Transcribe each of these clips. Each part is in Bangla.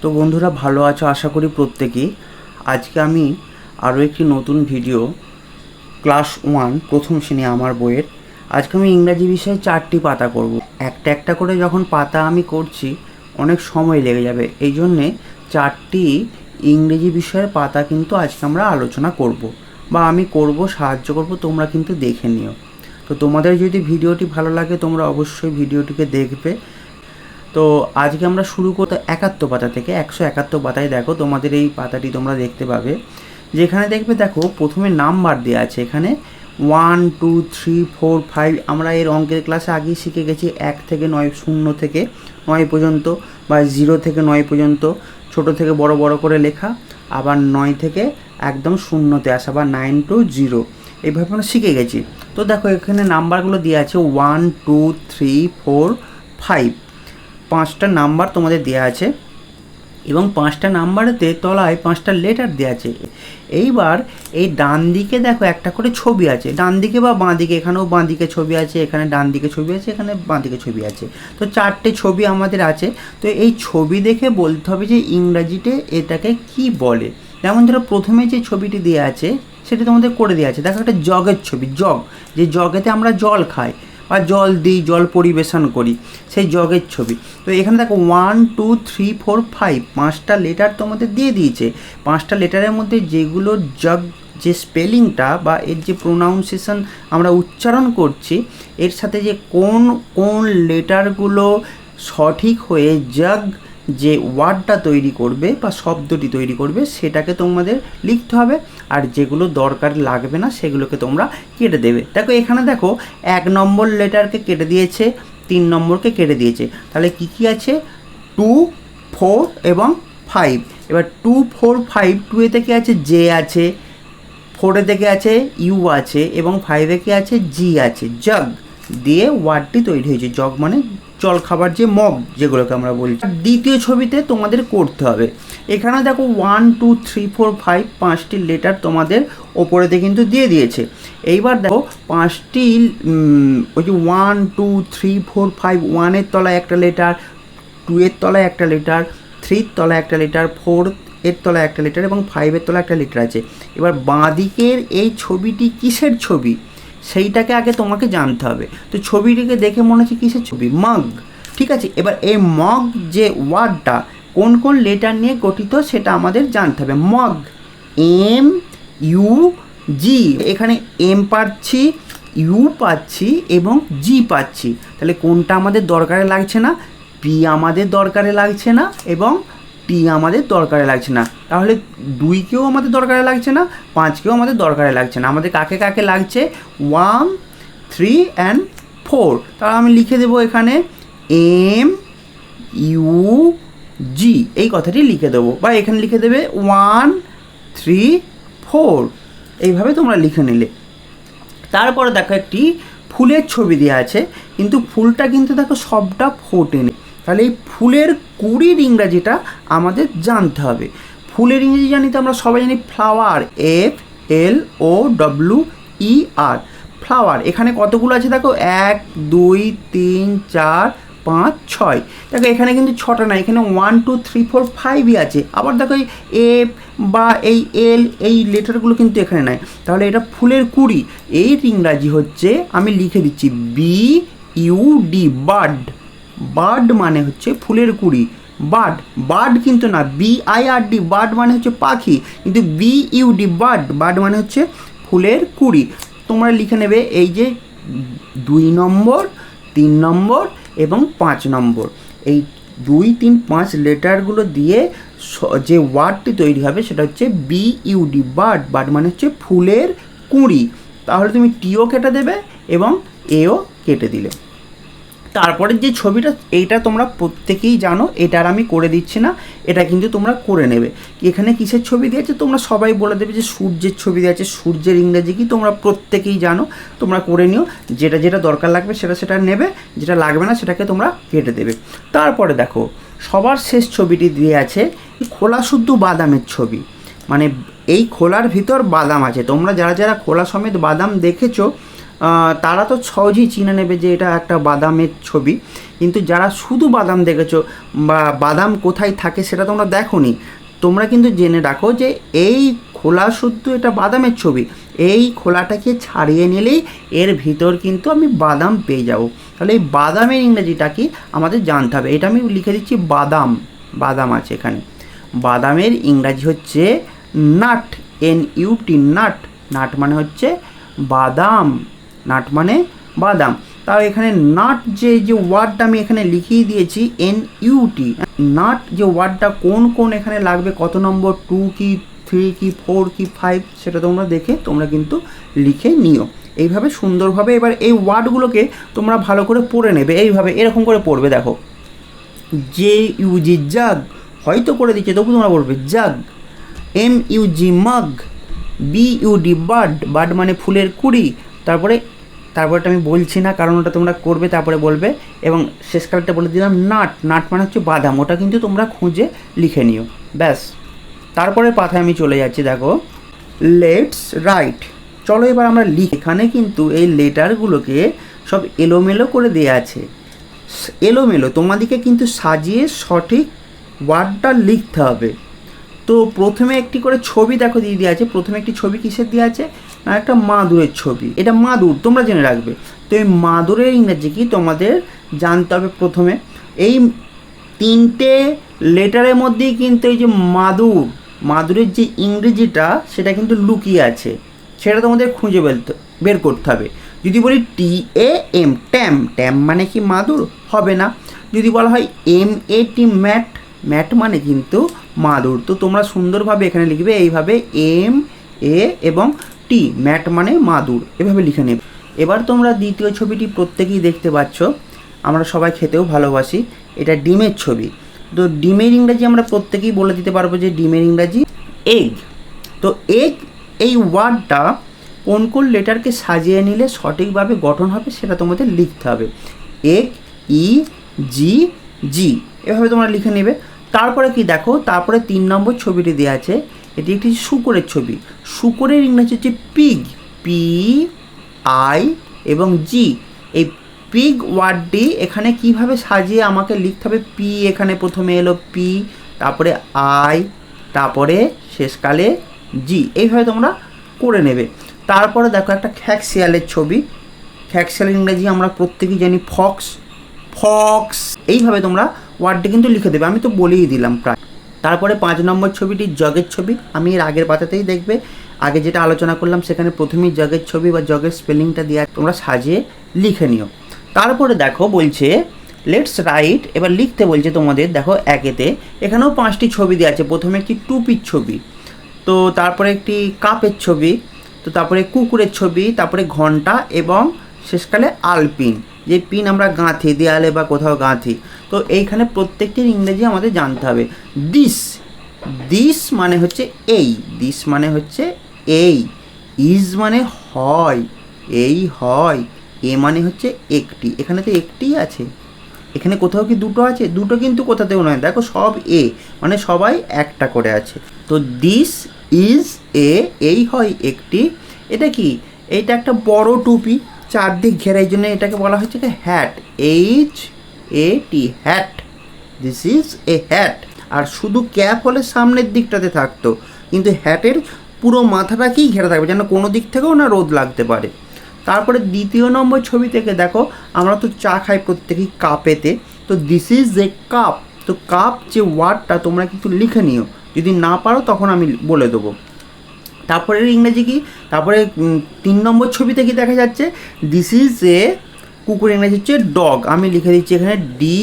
তো বন্ধুরা, ভালো আছো? আশা করি প্রত্যেকেই। আজকে আমি আরও একটি নতুন ভিডিও ক্লাস ওয়ান প্রথম শ্রেণি আমার বইয়ের। আজকে আমি ইংরাজি বিষয়ে চারটি পাতা করব। একটা একটা করে যখন পাতা আমি করছি, অনেক সময় লেগে যাবে। এই জন্যে চারটি ইংরেজি বিষয়ের পাতা কিন্তু আজকে আমরা আলোচনা করব বা আমি করব, সাহায্য করব, তোমরা কিন্তু দেখে নিও। তো তোমাদের যদি ভিডিওটি ভালো লাগে, তোমরা অবশ্যই ভিডিওটিকে দেখবে। তো আজকে আমরা শুরু করতে একাত্তর পাতা থেকে একশো একাত্তর পাতায় দেখো, তোমাদের এই পাতাটি তোমরা দেখতে পাবে। যেখানে দেখবে দেখো, প্রথমে নাম্বার দেওয়া আছে এখানে one two three four five আমরা এর অঙ্কের ক্লাসে আগেই শিখে গেছি, এক থেকে নয় শূন্য থেকে নয় পর্যন্ত বা জিরো থেকে নয় পর্যন্ত, ছোট থেকে বড় বড় করে লেখা, আবার নয় থেকে একদম শূন্যতে আসা বা নাইন টু জিরো এইভাবে আমরা শিখে গেছি। তো দেখো এখানে নাম্বারগুলো দেওয়া আছে one two three four five পাঁচটা নাম্বার তোমাদের দেওয়া আছে এবং পাঁচটা নাম্বারেতে তলায় পাঁচটা লেটার দেওয়া আছে। এইবার এই ডান দিকে দেখো একটা করে ছবি আছে। ডান দিকে বা বাঁ দিকে, এখানেও বাঁ দিকে ছবি আছে, এখানে ডান দিকে ছবি আছে, এখানে বাঁ দিকে ছবি আছে। তো চারটে ছবি আমাদের আছে। তো এই ছবি দেখে বলতে হবে যে ইংরাজিতে এটাকে কি বলে? যেমন ধরো প্রথমে যে ছবিটি দেওয়া আছে, সেটা তোমাদের করে দেওয়া আছে। দেখো একটা জগের ছবি, জগ। যে জগেতে আমরা জল খাই বা জল দিই, জল পরিবেশন করি, সেই জগের ছবি। তো এখানে দেখো one two three four five পাঁচটা লেটার তোমাদের দিয়ে দিয়েছে। পাঁচটা লেটারের মধ্যে যেগুলো জগ, যে স্পেলিংটা বা এর যে প্রোনাউন্সিয়েশন আমরা উচ্চারণ করছি, এর সাথে যে কোন কোন লেটারগুলো সঠিক হয়ে জগ যে ওয়ার্ডটা তৈরি করবে বা শব্দটি তৈরি করবে, সেটাকে তোমাদের লিখতে হবে। আর যেগুলো দরকার লাগবে না, সেগুলোকে তোমরা কেটে দেবে। দেখো, এখানে দেখো, এক নম্বর লেটারকে কেটে দিয়েছে, তিন নম্বরকে কেটে দিয়েছে। তাহলে কি কি আছে? টু, ফোর এবং ফাইভ। এবার টু, ফোর, ফাইভ, টু এতে কি আছে? জে আছে। ফোরে থেকে আছে? ইউ আছে। এবং ফাইভে কি আছে? জি আছে। জগ দিয়ে ওয়ার্ডটি তৈরি হয়েছে। জগ মানে জল খাবার যে মগ, যেগুলোকে আমরা বলছি। দ্বিতীয় ছবিতে তোমাদের করতে হবে। এখানে দেখো one two three four five পাঁচটি লেটার তোমাদের ওপরেতে কিন্তু দিয়ে দিয়েছে। এইবার দেখো পাঁচটি ওই যে one two three four five ওয়ানের তলায় একটা লেটার টু এর তলায় একটা লেটার থ্রির তলায় একটা লেটার ফোর এর তলায় একটা লেটার এবং ফাইভের তলায় একটা লেটার আছে। এবার বাঁদিকের এই ছবিটি কিসের ছবি? সেইটাকে আগে তোমাকে জানতে হবে। তো ছবিটিকে দেখে মনে হচ্ছে কিসের ছবি? মগ ঠিক আছে, এবার এই মগ যে ওয়ার্ডটা কোন কোন লেটার নিয়ে গঠিত সেটা আমাদের জানতে হবে। মগ এম ইউ জি এখানে এম পাচ্ছি ইউ পাচ্ছি এবং জি পাচ্ছি। তাহলে কোনটা আমাদের দরকারে লাগছে না? পি আমাদের দরকারে লাগছে না এবং টি আমাদের দরকারে লাগছে না। তাহলে দুইকেও আমাদের দরকারে লাগছে না, পাঁচকেও আমাদের দরকারে লাগছে না। আমাদের কাকে কাকে লাগছে? ওয়ান থ্রি অ্যান্ড ফোর তাহলে আমি লিখে দেবো এখানে এম ইউ জি এই কথাটি লিখে দেবো। বা এখানে লিখে দেবে ওয়ান থ্রি ফোর এইভাবে তোমরা লিখে নিলে। তারপরে দেখো একটি ফুলের ছবি দেওয়া আছে। কিন্তু ফুলটা কিন্তু দেখো সবটা ফোটেনি। তাহলে এই ফুলের কুড়ির ইংরাজিটা আমাদের জানতে হবে। ফুলের ইংরেজি জানি তো আমরা সবাই জানি flower F L O W E R flower, এখানে কতগুলো আছে দেখো? এক, দুই, তিন, চার, পাঁচ, ছয়। দেখো, এখানে কিন্তু ছটা না এখানে ওয়ান টু থ্রি ফোর ফাইভই আছে। আবার দেখো এই এফ বা এই এল এই লেটারগুলো কিন্তু এখানে নাই। তাহলে এটা ফুলের কুড়ি। এই ইংরাজি হচ্ছে, আমি লিখে দিচ্ছি B U D bud bud মানে হচ্ছে ফুলের কুড়ি। বার্ড বার্ড কিন্তু না B I R D bird মানে হচ্ছে পাখি। কিন্তু B U D bud bud মানে হচ্ছে ফুলের কুড়ি। তোমরা লিখে নেবে এই যে দুই নম্বর, তিন নম্বর এবং পাঁচ নম্বর। এই দুই, তিন, পাঁচ লেটারগুলো দিয়ে যে ওয়ার্ডটি তৈরি হবে সেটা হচ্ছে বি ইউডি বার্ড। বার্ড মানে হচ্ছে ফুলের কুঁড়ি। তাহলে তুমি টিও কেটে দেবে এবং এও কেটে দিলে। তারপরে যে ছবিটা, এইটা তোমরা প্রত্যেকেই জানো, এটা আর আমি করে দিচ্ছি না, এটা কিন্তু তোমরা করে নেবে। এখানে কিসের ছবি দিয়েছে? তোমরা সবাই বলে দেবে যে সূর্যের ছবি দিয়েছে। সূর্যের ইংরেজি কি? তোমরা প্রত্যেকেই জানো, তোমরা করে নিও। যেটা যেটা দরকার লাগবে, সেটা সেটা নেবে। যেটা লাগবে না, সেটাকে তোমরা কেটে দেবে। তারপরে দেখো, সবার শেষ ছবিটি দিয়ে আছে খোলা শুদ্ধ বাদামের ছবি। মানে এই খোলার ভিতর বাদাম আছে। তোমরা যারা যারা খোলা সমেত বাদাম দেখেছ তারা তো সহজেই চিনে নেবে যে এটা একটা বাদামের ছবি। কিন্তু যারা শুধু বাদাম দেখেছ বা বাদাম কোথায় থাকে সেটা তোমরা দেখোনি। তোমরা কিন্তু জেনে রাখো যে এই খোলা শুদ্ধ এটা বাদামের ছবি। এই খোলাটাকে ছাড়িয়ে নিলেই এর ভিতর কিন্তু আমি বাদাম পেয়ে যাব। তাহলে এই বাদামের ইংরেজিটা কি? আমাদের জানতে হবে। এটা আমি লিখে দিচ্ছি বাদাম। বাদাম আছে এখানে। বাদামের ইংরাজি হচ্ছে nut. N U T nut. Nut মানে হচ্ছে বাদাম। নাট মানে বাদাম। তাও এখানে নাট যে যে ওয়ার্ডটা আমি এখানে লিখিয়ে দিয়েছি এন ইউটি নাট যে ওয়ার্ডটা কোন কোন এখানে লাগবে, কত নম্বর টু কি থ্রি কি ফোর কি ফাইভ সেটা তোমরা দেখে, তোমরা কিন্তু লিখে নিও। এইভাবে সুন্দরভাবে এবার এই ওয়ার্ডগুলোকে তোমরা ভালো করে পড়ে নেবে। এইভাবে, এরকম করে পড়বে, দেখো। জে ইউজি জাগ হয়তো করে দিচ্ছে, তবু তোমরা বলবে jug M U G mug B U D bud bud মানে ফুলের কুড়ি, তারপরে তারপরটা আমি বলছি না, কারণ ওটা তোমরা করবে, তারপরে বলবে। এবং শেষ কালারটা বলে দিলাম, নাট। নাট মানে হচ্ছে বাদাম, ওটা কিন্তু তোমরা খুঁজে লিখে নিও। ব্যাস। তারপরে পাথায় আমি চলে যাচ্ছি, দেখো। লেটস রাইট চলো এবার আমরা লিখ। এখানে কিন্তু এই লেটারগুলোকে সব এলোমেলো করে দেওয়া আছে। এলোমেলো, তোমাদেরকে কিন্তু সাজিয়ে সঠিক ওয়ার্ডটা লিখতে হবে। তো প্রথমে একটি করে ছবি দেখো দিয়ে দেওয়া আছে, প্রথমে একটি ছবি কিসের দেওয়া আছে? না একটা মাদুরের ছবি। এটা মাদুর, তোমরা জেনে রাখবে। তো এই মাদুরের ইংরেজি কি? তোমাদের জানতে হবে প্রথমে। এই তিনটে লেটারের মধ্যেই কিন্তু এই যে মাদুর, মাদুরের যে ইংরেজিটা, সেটা কিন্তু লুকিয়ে আছে। সেটা তোমাদের খুঁজে বেরতে বের করতে হবে। যদি বলি টি এ এম ট্যাম ট্যাম মানে কি মাদুর? হবে না। যদি বলা হয় M A T mat mat মানে কিন্তু মাদুর। তো তোমরা সুন্দরভাবে এখানে লিখবে এইভাবে এম, এ এবং টি। ম্যাট মানে মাদুর। এভাবে লিখে নেবে। এবার তোমরা দ্বিতীয় ছবিটি প্রত্যেকেই দেখতে পাচ্ছ। আমরা সবাই খেতেও ভালোবাসি। এটা ডিমের ছবি। তো ডিমের ইংরাজি আমরা প্রত্যেকেই বলে দিতে পারব যে ডিমের ইংরাজি এগ তো এগ এই ওয়ার্ডটা কোন কোন লেটারকে সাজিয়ে নিলে সঠিকভাবে গঠন হবে সেটা তোমাদের লিখতে হবে। এগ ই জি জি এভাবে তোমরা লিখে নেবে। তারপরে কি দেখো, তারপরে তিন নম্বর ছবিটি দেওয়া আছে, এটি একটি শুকরের ছবি। শুকরের ইংরেজি হচ্ছে পিগ পি আই এবং জি এই পিগ ওয়ার্ডটি এখানে কীভাবে সাজিয়ে আমাকে লিখতে হবে? পি এখানে প্রথমে এলো পি তারপরে আই তারপরে শেষকালে জি এইভাবে তোমরা করে নেবে। তারপরে দেখো একটা খ্যাকশিয়ালের ছবি। খ্যাকশিয়ালের ইংরেজি আমরা প্রত্যেকেই জানি ফক্স ফক্স এইভাবে তোমরা ওয়ার্ডটি কিন্তু লিখে দেবে, আমি তো বলেই দিলাম প্রায়। তারপরে পাঁচ নম্বর ছবিটি জগের ছবি, আমি এর আগের পাতাতেই দেখবে। আগে যেটা আলোচনা করলাম, সেখানে প্রথমেই জগের ছবি বা জগের স্পেলিংটা দেওয়া তোমরা সাজিয়ে লিখে নিও। তারপরে দেখো বলছে লেটস রাইট এবার লিখতে বলছে তোমাদের, দেখো একেতে, এখানেও পাঁচটি ছবি দেওয়া আছে, প্রথমে একটি টুপির ছবি, তো তারপরে একটি কাপের ছবি, তো তারপরে কুকুরের ছবি, তারপরে ঘণ্টা এবং শেষকালে আলপিন। যে পিন আমরা গাঁথি, দেয়ালে বা কোথাও গাঁথি। তো এইখানে প্রত্যেকটির ইংরেজি আমাদের জানতে হবে। দিস দিস মানে হচ্ছে এই দিস মানে হচ্ছে এই ইজ মানে হয়, এই হয়, এ মানে হচ্ছে একটি। এখানে তো একটিই আছে। এখানে কোথাও কি দুটো আছে? দুটো কিন্তু কোথাতেও নয়। দেখো সব এ মানে সবাই একটা করে আছে। তো দিস ইজ এ, এই হয় একটি। এটা কি? এইটা একটা বড় টুপি। চারদিক ঘেরা, এই জন্য এটাকে বলা হচ্ছে কি? Hat H A T hat this is a hat আর শুধু ক্যাপ হলে সামনের দিকটাতে থাকতো, কিন্তু হ্যাটের পুরো মাথাটাকেই ঘেরা থাকবে, যেন কোনো দিক থেকেও না রোদ লাগতে পারে। তারপরে দ্বিতীয় নম্বর ছবি থেকে দেখো, আমরা তো চা খাই প্রত্যেকেই কাপেতে, তো দিস ইজ এ কাপ তো কাপ যে ওয়ার্ডটা তোমরা কিন্তু লিখে নিও, যদি না পারো তখন আমি বলে দেবো। তারপরে ইংরেজি কি? তারপরে তিন নম্বর ছবিতে কি দেখা যাচ্ছে? দিস ইজ এ কুকুর ইংরেজি হচ্ছে ডগ আমি লিখে দিচ্ছি এখানে ডি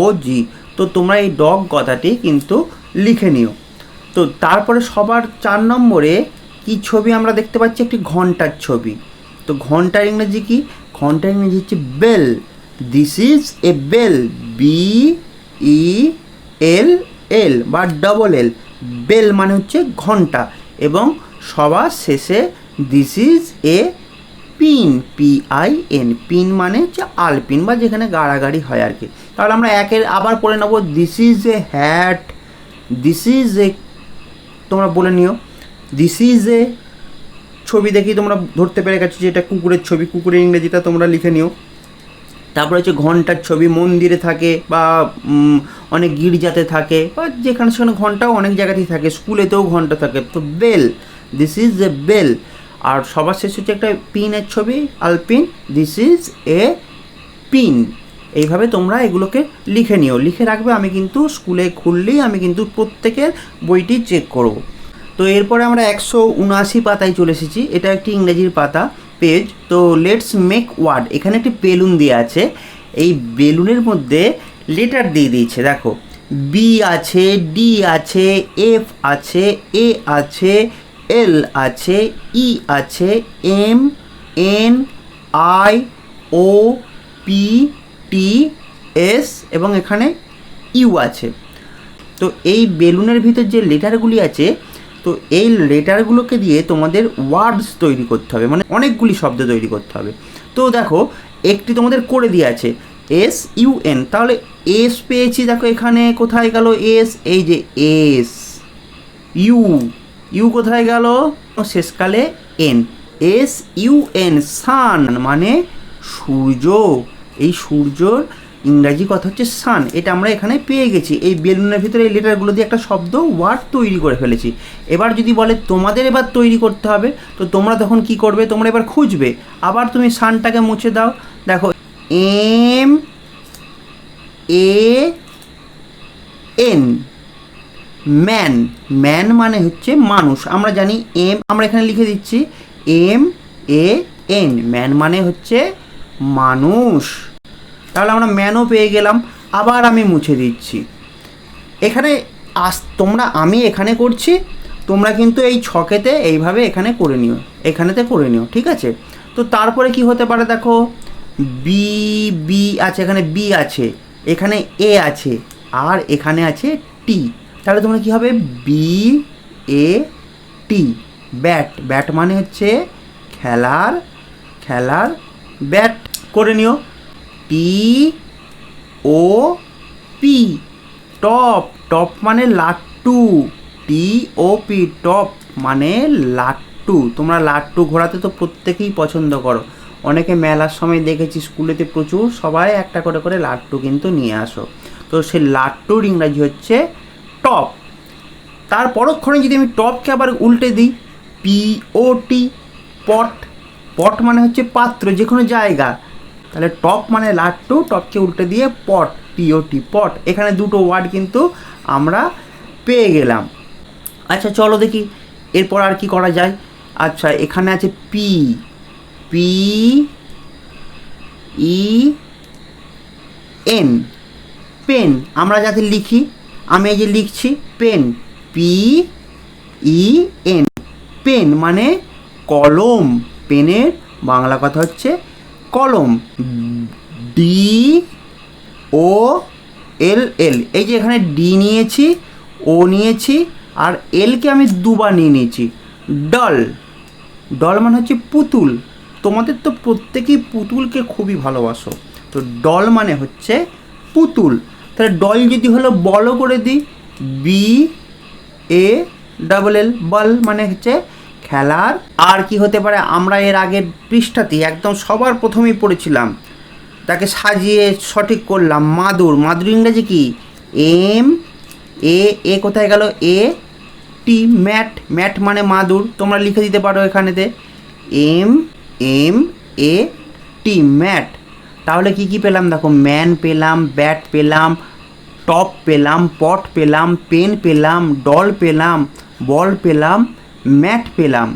ও জি তো তোমরা এই ডগ কথাটি কিন্তু লিখে নিও। তো তারপরে সবার চার নম্বরে কি ছবি আমরা দেখতে পাচ্ছি? একটি ঘণ্টার ছবি। তো ঘণ্টার ইংরেজি কি? ঘণ্টার ইংরেজি হচ্ছে bell this is a bell B E L L বা ডবল এল বেল মানে হচ্ছে ঘণ্টা এবং সবার শেষে this is a pin P I N pin মানে হচ্ছে আলপিন বা যেখানে গাড়াগাড়ি হয় আর কি। তাহলে আমরা একের আবার পড়ে নেব this is a hat this is a তোমরা বলে নিও দিস ইজ এ ছবি দেখি তোমরা ধরতে পেরে গেছো যে এটা কুকুরের ছবি, কুকুরের ইংরেজিটা তোমরা লিখে নিও। তারপরে হচ্ছে ঘণ্টার ছবি, মন্দিরে থাকে বা অনেক গির্জাতে থাকে বা যেখানে সেখানে ঘন্টাও অনেক জায়গাতেই থাকে, স্কুলেতেও ঘণ্টা থাকে। তো bell this is a bell আর সবার শেষ হচ্ছে একটা পিনের ছবি, আলপিন। দিস ইজ এ পিন এইভাবে তোমরা এগুলোকে লিখে নিও। লিখে রাখবে, আমি কিন্তু স্কুলে খুললেই আমি কিন্তু প্রত্যেকের বইটি চেক করব। তো এরপরে আমরা একশো উনআশি পাতায় চলে এসেছি। এটা একটি ইংরেজির পাতা পেজ তো লেটস মেক ওয়ার্ড এখানে একটি বেলুন দেওয়া আছে। এই বেলুনের মধ্যে লেটার দিয়ে দিয়েছে, দেখো। বি আছে ডি আছে এফ আছে এ আছে এল আছে, ই আছে, M, N, I, O, P, T, S এবং এখানে ইউ আছে। তো এই বেলুনের ভিতর যে লেটারগুলি আছে, তো এই লেটারগুলোকে দিয়ে তোমাদের ওয়ার্ডস তৈরি করতে হবে মানে অনেকগুলি শব্দ তৈরি করতে হবে। তো দেখো, একটি তোমাদের করে দিয়ে আছে, এস, ইউ, এন। তাহলে এস পেয়েছি, দেখো এখানে কোথায় গেল, এস, এই যে এস, ইউ ইউ কোথায় গেল? শেষকালে N. S U N, sun মানে সূর্য। এই সূর্যর ইংরাজি কথা হচ্ছে সান। এটা আমরা এখানে পেয়ে গেছি। এই বেলুনের ভিতরে এই লেটারগুলো দিয়ে একটা শব্দ, ওয়ার্ড তৈরি করে ফেলেছি। এবার যদি বলে, তোমাদের এবার তৈরি করতে হবে তো তোমরা তখন কি করবে? তোমরা এবার খুঁজবে। আবার তুমি সানটাকে মুছে দাও। দেখো, M, A, N. Man man মানে হচ্ছে মানুষ। আমরা জানি এম আমরা এখানে লিখে দিচ্ছি এম এ এন ম্যান মানে হচ্ছে মানুষ। তাহলে আমরা ম্যানও পেয়ে গেলাম। আবার আমি মুছে দিচ্ছি। এখানে আস, তোমরা, আমি এখানে করছি। তোমরা কিন্তু এই ছকেতে এইভাবে এখানে করে নিও। এখানেতে করে নিও, ঠিক আছে? তো তারপরে কি হতে পারে দেখো? বি বি আছে, এখানে বি আছে। এখানে এ আছে। আর এখানে আছে টি তাহলে তোমরা কি হবে? B A T bat bat মানে হচ্ছে খেলার খেলার ব্যাট করে নিও। T O P top top মানে লাট্টু। টি ও পি টপ মানে লাট্টু। তোমরা লাট্টু ঘোরাতে তো প্রত্যেকেই পছন্দ করো। অনেকে মেলার সময় দেখেছি স্কুলেতে প্রচুর সবাই একটা করে করে লাট্টু কিন্তু নিয়ে আসো। তো সেই লাট্টুর ইংরাজি হচ্ছে টপ। তার পরক্ষণে যদি আমি টপকে আবার উল্টে দিই পি ও টি পট পট মানে হচ্ছে পাত্র যে কোনো জায়গা। তাহলে টপ মানে লাট্টু টপকে উল্টে দিয়ে পট টিওটি পট এখানে দুটো ওয়ার্ড কিন্তু আমরা পেয়ে গেলাম। আচ্ছা চলো দেখি, এরপর আর কি করা যায়। আচ্ছা এখানে আছে P P E N pen আমরা যাতে লিখি আমি এই যে লিখছি pen P E N pen মানে কলম। পেনের বাংলা কথা হচ্ছে কলম। ডি ও এল এল এই যে এখানে ডি নিয়েছি, ও নিয়েছি, আর এলকে আমি দুবার নিয়ে নিয়েছি। ডল। ডল মানে হচ্ছে পুতুল। তোমাদের তো প্রত্যেকেই পুতুলকে খুবই ভালোবাসো। তো ডল মানে হচ্ছে পুতুল। তাহলে ডল যদি হলো বলও করে দিই বি এ ডাবল এল বল মানে হচ্ছে খেলার। আর কি হতে পারে, আমরা এর আগের পৃষ্ঠাতে একদম সবার প্রথমেই পড়েছিলাম। তাকে সাজিয়ে সঠিক করলাম, মাদুর। মাদুর ইংরেজি কি? এম এ এ কোথায় গেল? এ টি ম্যাট ম্যাট মানে মাদুর। তোমরা লিখে দিতে পারো এখানেতে। M M A T mat তাহলে কি কি পেলাম? দেখো ম্যান পেলাম ব্যাট পেলাম টপ পেলাম, পট পেলাম, পেন পেলাম, ডল পেলাম, বল পেলাম, ম্যাট পেলাম।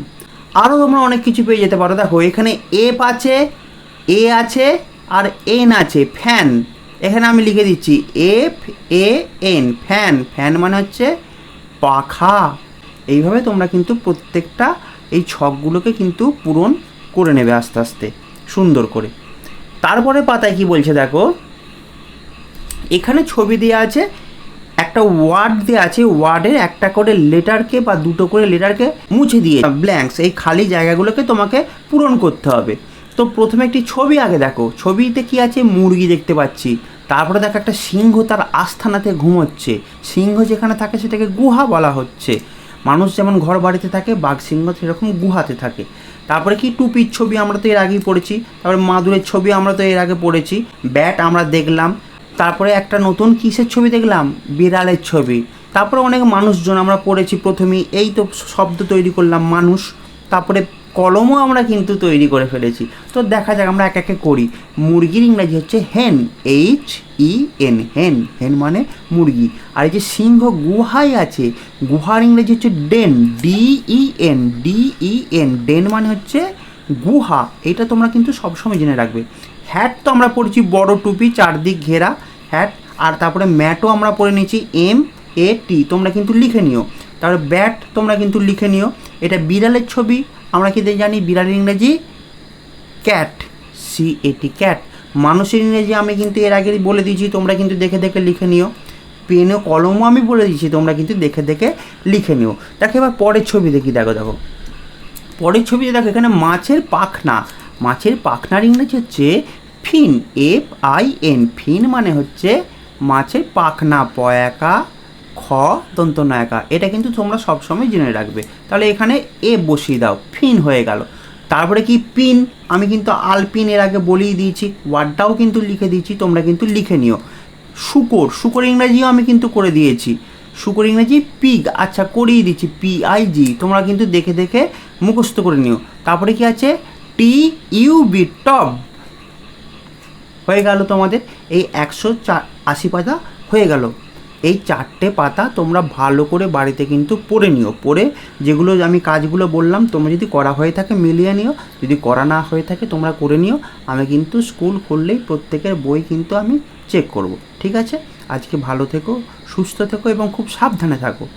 আরও তোমরা অনেক কিছু পেয়ে যেতে পারো। দেখো, এখানে এফ আছে, এ আছে আর এন আছে, ফ্যান। এখানে আমি লিখে দিচ্ছি F, A, N, fan. Fan মানে হচ্ছে পাখা। এইভাবে তোমরা কিন্তু প্রত্যেকটা এই ছকগুলোকে কিন্তু পূরণ করে নেবে আস্তে আস্তে, সুন্দর করে। তারপরে পাতায় কি বলছে দেখো? এখানে ছবি দেওয়া আছে, একটা ওয়ার্ড দেওয়া আছে ওয়ার্ডের একটা করে লেটারকে বা দুটো করে লেটারকে মুছে দিয়ে ব্ল্যাঙ্কস এই খালি জায়গাগুলোকে তোমাকে পূরণ করতে হবে। তো প্রথমে একটি ছবি আগে দেখো, ছবিতে কি আছে? মুরগি দেখতে পাচ্ছি। তারপরে দেখো একটা সিংহ তার আস্থানাতে ঘুমোচ্ছে। সিংহ যেখানে থাকে সেটাকে গুহা বলা হচ্ছে। মানুষ যেমন ঘর বাড়িতে থাকে, বাঘ সিংহ সেরকম গুহাতে থাকে। তারপরে কি? টুপির ছবি আমরা তো এর আগেই পড়েছি। তারপরে মাদুরের ছবি আমরা তো এর আগে পড়েছি। ব্যাট আমরা দেখলাম। তারপরে একটা নতুন কিসের ছবি দেখলাম? বিড়ালের ছবি। তারপরে অনেক মানুষজন আমরা পড়েছি, প্রথমেই এই তো শব্দ তৈরি করলাম, মানুষ। তারপরে কলমও আমরা কিন্তু তৈরি করে ফেলেছি। তো দেখা যাক, আমরা এক একে করি। মুরগির ইংরাজি হচ্ছে হেন এইচ ই এন হেন। হেন মানে মুরগি। আর এই যে সিংহ গুহায় আছে, গুহার ইংরেজি হচ্ছে den, D E N, D E N. Den মানে হচ্ছে গুহা। এটা তোমরা কিন্তু সবসময় জেনে রাখবে। হ্যাট তো আমরা পড়েছি বড় টুপি, চারদিক ঘেরা হ্যাট আর তারপরে ম্যাটও আমরা পড়ে নিয়েছি এম এ টি তোমরা কিন্তু লিখে নিও। তারপরে ব্যাট তোমরা কিন্তু লিখে নিও। এটা বিড়ালের ছবি, আমরা কিন্তু জানি বিড়ালের ইংরেজি ক্যাট সি এটি ক্যাট মানুষের ইংরেজি আমি কিন্তু এর আগেই বলে দিয়েছি, তোমরা কিন্তু দেখে দেখে লিখে নিও। পেন কলমও আমি বলে দিয়েছি, তোমরা কিন্তু দেখে দেখে লিখে নিও। দেখো এবার পরের ছবি দেখি দেখো দেখো। পরের ছবিতে দেখো, এখানে মাছের পাখনা। মাছের পাখনার ইংরেজি হচ্ছে fin F I N fin মানে হচ্ছে মাছের পাখনা, পয়াকা, খ দন্ত নায়কা এটা কিন্তু তোমরা সবসময় জেনে রাখবে। তাহলে এখানে এ বসিয়ে দাও, ফিন হয়ে গেল। তারপরে কি পিন? আমি কিন্তু আলপিন এর আগে বলেই দিয়েছি, ওয়ার্ডটাও কিন্তু লিখে দিয়েছি, তোমরা কিন্তু লিখে নিও। শুকর শুকর ইংরাজিও আমি কিন্তু করে দিয়েছি। শুকর ইংরেজি পিগ আচ্ছা করিয়ে দিচ্ছি পি আই জি তোমরা কিন্তু দেখে দেখে মুখস্থ করে নিও। তারপরে কি আছে? T U B tub. হয়ে গেল তোমাদের এই একশো চা আশি পাতা হয়ে গেল। এই চারটে পাতা তোমরা ভালো করে বাড়িতে কিন্তু পড়ে নিও। পড়ে যেগুলো আমি কাজগুলো বললাম, তোমরা যদি করা হয়ে থাকে মিলিয়ে নিও। যদি করা না হয়ে থাকে তোমরা করে নিও। আমি কিন্তু স্কুল খুললেই প্রত্যেকের বই কিন্তু আমি চেক করব। ঠিক আছে? আজকে ভালো থেকো, সুস্থ থেকো এবং খুব সাবধানে থাকো।